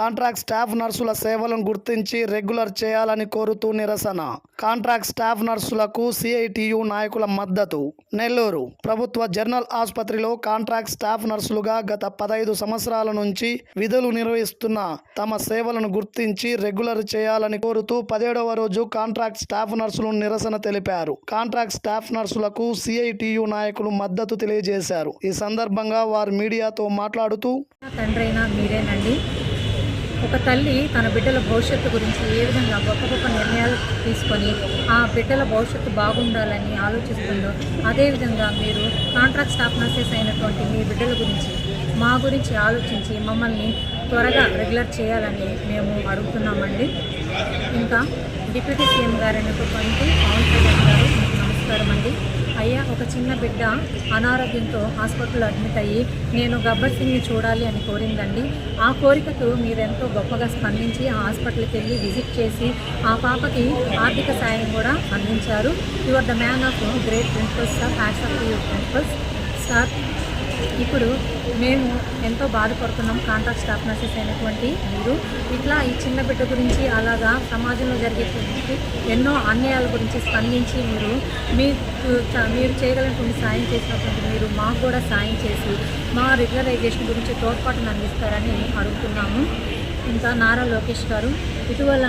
Contract staff నర్సుల సేవలను గుర్తించి regular చేయాలని కోరుతూ నిరసన. కాంట్రాక్ట్ స్టాఫ్ నర్సులకు సిఐటియు నాయకుల మద్దతు. నెల్లూరు ప్రభుత్వ జనరల్ ఆసుపత్రిలో కాంట్రాక్ట్ స్టాఫ్ నర్సులుగా గత పదహైదు సంవత్సరాల నుంచి విధులు నిర్వహిస్తున్న తమ సేవలను గుర్తించి రెగ్యులర్ చేయాలని కోరుతూ పదిహేడవ రోజు కాంట్రాక్ట్ స్టాఫ్ నర్సులు నిరసన తెలిపారు. కాంట్రాక్ట్ స్టాఫ్ నర్సులకు సిఐటియు నాయకులు మద్దతు తెలియజేశారు. ఈ సందర్భంగా వారు మీడియాతో మాట్లాడుతూ తండ్రైనా మీరేనండి. ఒక తల్లి తన బిడ్డల భవిష్యత్తు గురించి ఏ విధంగా గొప్ప గొప్ప నిర్ణయాలు తీసుకొని ఆ బిడ్డల భవిష్యత్తు బాగుండాలని ఆలోచిస్తుందో అదేవిధంగా మీరు కాంట్రాక్ట్ స్టాఫ్ నర్సెస్ అయినటువంటి మీ బిడ్డల గురించి మా గురించి ఆలోచించి మమ్మల్ని త్వరగా రెగ్యులర్ చేయాలని మేము అడుగుతున్నామండి. ఇంకా డిప్యూటీ సీఎం గారైనటువంటి పవన్ కళ్యాణ్ గారు అయ్యా ఒక చిన్న బిడ్డ అనారోగ్యంతో హాస్పిటల్లో అడ్మిట్ అయ్యి నేను గబ్బర్ సింగ్ని చూడాలి అని కోరిందండి. ఆ కోరికకు మీరెంతో గొప్పగా స్పందించి ఆ హాస్పిటల్కి వెళ్ళి విజిట్ చేసి ఆ పాపకి ఆర్థిక సాయం కూడా అందించారు. You are the man of great principles sir hats off you principles sir ఇప్పుడు మేము ఎంతో బాధపడుతున్నాం కాంట్రాక్ట్ స్టాఫ్ నర్సెస్ అయినటువంటి మీరు. ఇట్లా ఈ చిన్న బిడ్డ గురించి అలాగా సమాజంలో జరిగేటువంటి ఎన్నో అన్యాయాల గురించి స్పందించి మీరు మీ చ- మీరు చేయగలిగినటువంటి సాయం చేసినటువంటి మీరు మాకు కూడా సాయం చేసి మా రెగ్యులరైజేషన్ గురించి తోడ్పాటును అందిస్తారని అడుగుతున్నాము. ఇంకా నారా లోకేష్ గారు ఇటీవల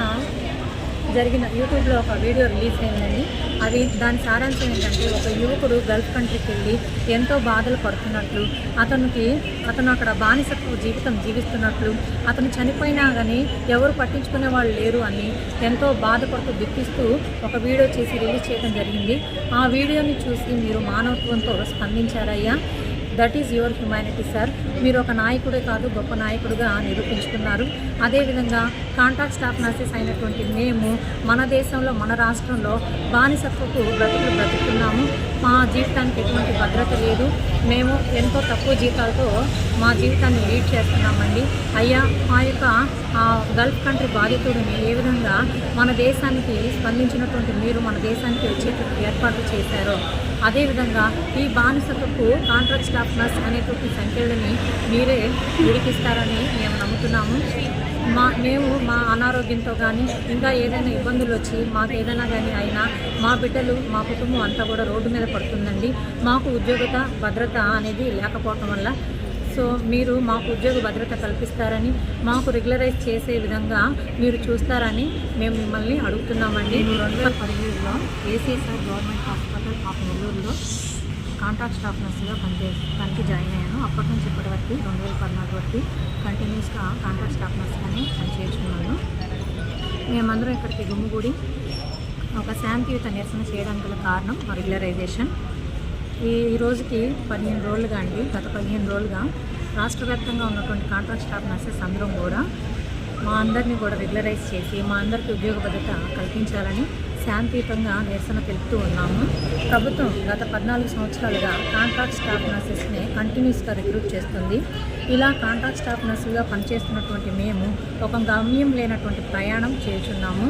జరిగిన యూట్యూబ్లో ఒక వీడియో రిలీజ్ అయిందండి. అది దాని సారాంశం ఏంటంటే ఒక యువకుడు గల్ఫ్ కంట్రీకి వెళ్ళి ఎంతో బాధలు పడుతున్నట్లు అతనికి అతను అక్కడ బానిసత్వ జీవితం జీవిస్తున్నట్లు అతను చనిపోయినా కానీ ఎవరు పట్టించుకునే వాళ్ళు లేరు అని ఎంతో బాధపడుతూ దుఃఖిస్తూ ఒక వీడియో చేసి రిలీజ్ చేయడం జరిగింది. ఆ వీడియోని చూసి మీరు మానవత్వంతో స్పందించారయ్యా? That is your humanity sir మీరు ఒక నాయకుడే కాదు గొప్ప నాయకుడుగా నిరూపించుకున్నారు. అదేవిధంగా కాంట్రాక్ట్ స్టాఫ్ నర్సెస్ అయినటువంటి మేము మన దేశంలో మన రాష్ట్రంలో బానిసత్వపు బ్రతుకులు బ్రతుకుతున్నాము. మా జీవితానికి ఎటువంటి భద్రత లేదు. మేము ఎంతో తక్కువ జీతాలతో మా జీవితాన్ని లీడ్ చేస్తున్నామండి. అయ్యా మా యొక్క గల్ఫ్ కంట్రీ బాధితుడిని ఏ విధంగా మన దేశానికి స్పందించినటువంటి మీరు మన దేశానికి వచ్చేటట్టు ఏర్పాట్లు చేశారో అదేవిధంగా ఈ బానిసతకు కాంట్రాక్ట్ స్టాఫ్ నర్స్ అనేటువంటి సంఖ్యలని మీరే విడిపిస్తారని మేము నమ్ముతున్నాము. మా మేము మా అనారోగ్యంతో కానీ ఇంకా ఏదైనా ఇబ్బందులు వచ్చి మాకు ఏదైనా కానీ అయినా మా బిడ్డలు మా కుటుంబం అంతా కూడా రోడ్డు మీద పడుతుందండి. మాకు ఉద్యోగత భద్రత అనేది లేకపోవటం వల్ల సో మీరు మాకు ఉద్యోగ భద్రత కల్పిస్తారని మాకు రెగ్యులరైజ్ చేసే విధంగా మీరు చూస్తారని మేము మిమ్మల్ని అడుగుతున్నామండి. రెండు వేల పదిహేడులో ఏసీఎస్ఆర్ గవర్నమెంట్ హాస్పిటల్ ఆఫ్ నెల్లూరులో కాంట్రాక్ట్ స్టాఫ్ నర్సుగా పనిచే పనికి జాయిన్ అయ్యాను. అప్పటి నుంచి ఇప్పటి వరకు రెండు వేల పద్నాలుగు వరకు కంటిన్యూస్గా కాంట్రాక్ట్ స్టాఫ్ నర్స్గానే పనిచేస్తున్నాను. మేమందరం ఇక్కడికి గుమ్మిగూడి ఒక శాంతియుత నిరసన చేయడానికి గల కారణం రెగ్యులరైజేషన్. ఈ రోజుకి పదిహేను రోజులుగా అండి గత పదిహేను రోజులుగా రాష్ట్ర వ్యాప్తంగా ఉన్నటువంటి కాంట్రాక్ట్ స్టాఫ్ నర్సెస్ అందరం కూడా మా అందరినీ కూడా రెగ్యులరైజ్ చేసి మా అందరికీ ఉద్యోగ భద్రత కల్పించాలని శాంతియుతంగా నిరసన తెలుపుతూ ఉన్నాము. ప్రభుత్వం గత పద్నాలుగు సంవత్సరాలుగా కాంట్రాక్ట్ స్టాఫ్ నర్సెస్ని కంటిన్యూస్గా రిక్రూట్ చేస్తుంది. ఇలా కాంట్రాక్ట్ స్టాఫ్ నర్సులుగా పనిచేస్తున్నటువంటి మేము ఒక గమ్యం లేనటువంటి ప్రయాణం చేస్తున్నాము.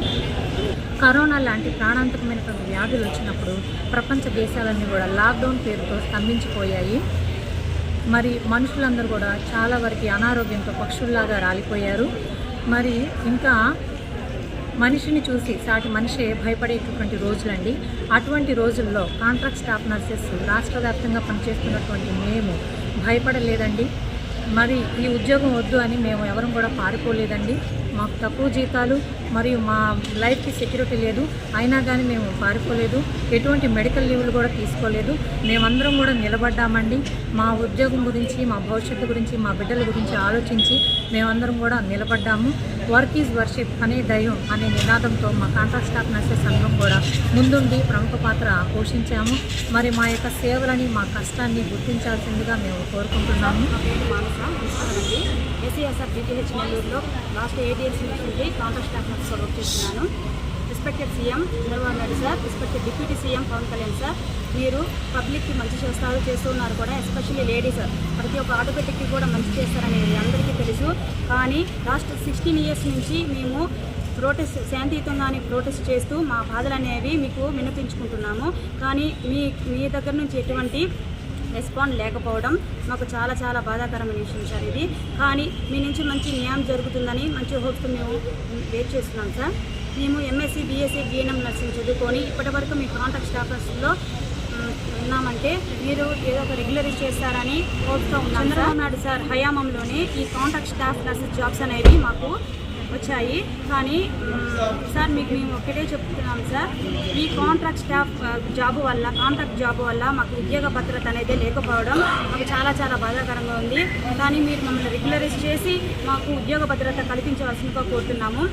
కరోనా లాంటి ప్రాణాంతకమైనటువంటి వ్యాధులు వచ్చినప్పుడు ప్రపంచ దేశాలన్నీ కూడా లాక్డౌన్ పేరుతో స్తంభించిపోయాయి. మరి మనుషులందరూ కూడా చాలా వరకు అనారోగ్యంతో పక్షుల్లాగా రాలిపోయారు. మరి ఇంకా మనిషిని చూసి సాటి మనిషి భయపడేటటువంటి రోజులండి. అటువంటి రోజుల్లో కాంట్రాక్ట్ స్టాఫ్ నర్సెస్ రాష్ట్ర వ్యాప్తంగా పనిచేస్తున్నటువంటి మేము భయపడలేదండి. మరి ఈ ఉద్యోగం వద్దు అని మేము ఎవరం కూడా పారిపోలేదండి. మాకు తక్కువ జీతాలు మరియు మా లైఫ్కి సెక్యూరిటీ లేదు. అయినా కానీ మేము పారిపోలేదు. ఎటువంటి మెడికల్ లీవ్లు కూడా తీసుకోలేదు. మేమందరం కూడా నిలబడ్డామండి. మా ఉద్యోగం గురించి మా భవిష్యత్తు గురించి మా బిడ్డల గురించి ఆలోచించి మేమందరం కూడా నిలబడ్డాము. వర్క్ ఈజ్ వర్షిప్ అనే దయం అనే నినాదంతో మా కాంట్రాక్ట్ స్టాఫ్ నర్సెస్ సంఘం కూడా ముందుండి ప్రముఖ పాత్ర పోషించాము. మరి మా యొక్క సేవలని మా కష్టాన్ని గుర్తించాల్సిందిగా మేము కోరుకుంటున్నాము. ఎస్సీఎస్ఆర్ నమస్కారమండి నెల్లూరులో లాస్ట్ ఎయిట్ ఇయర్స్ నుంచి కాంట్రాక్ట్ స్టాఫ్ నర్సెస్ వర్క్ చేస్తున్నాను. Respected CM Chandrababu Naidu sir respected deputy CM Pawan Kalyan sir మీరు పబ్లిక్కి మంచి చేస్తారు చేస్తున్నారు కూడా ఎస్పెషల్లీ లేడీస్. ప్రతి ఒక్క ఆటోమేటిక్కి కూడా మంచి చేస్తారనేది అందరికీ తెలుసు. కానీ లాస్ట్ సిక్స్టీన్ ఇయర్స్ నుంచి మేము ప్రోటెస్ట్ శాంతియుతంగానే ప్రోటెస్ట్ చేస్తూ మా బాధలు అనేవి మీకు వినిపించుకుంటున్నాము. కానీ మీ మీ దగ్గర నుంచి ఎటువంటి రెస్పాండ్ లేకపోవడం మాకు చాలా చాలా బాధాకరమైన విషయం సార్ ఇది. కానీ మీ నుంచి మంచి న్యాయం జరుగుతుందని మంచి హోప్తో మేము వెయిట్ చేస్తున్నాం సార్. మేము ఎంఎస్సీ బీఎస్సీ జీఎన్ఎం నర్సింగ్ చదువుకొని ఇప్పటివరకు మీ కాంటాక్ట్ స్టాఫర్స్లో ఉన్నామంటే మీరు ఏదో ఒక రెగ్యులరైజ్ చేస్తారని హోప్తో ఉన్నాం చంద్రబాబు నాయుడు సార్ హయామంలోనే ఈ కాంటాక్ట్ స్టాఫ్ నర్సెస్ జాబ్స్ అనేవి మాకు వచ్చాయి. కానీ సార్ మీకు మేము ఒకటే చెప్తున్నాం సార్. ఈ కాంట్రాక్ట్ స్టాఫ్ జాబ్ వల్ల కాంట్రాక్ట్ జాబ్ వల్ల మాకు ఉద్యోగ భద్రత అనేది లేకపోవడం మాకు చాలా చాలా బాధాకరంగా ఉంది. కానీ మీరు మమ్మల్ని రెగ్యులరైజ్ చేసి మాకు ఉద్యోగ భద్రత కల్పించవలసిందిగా కోరుతున్నాము.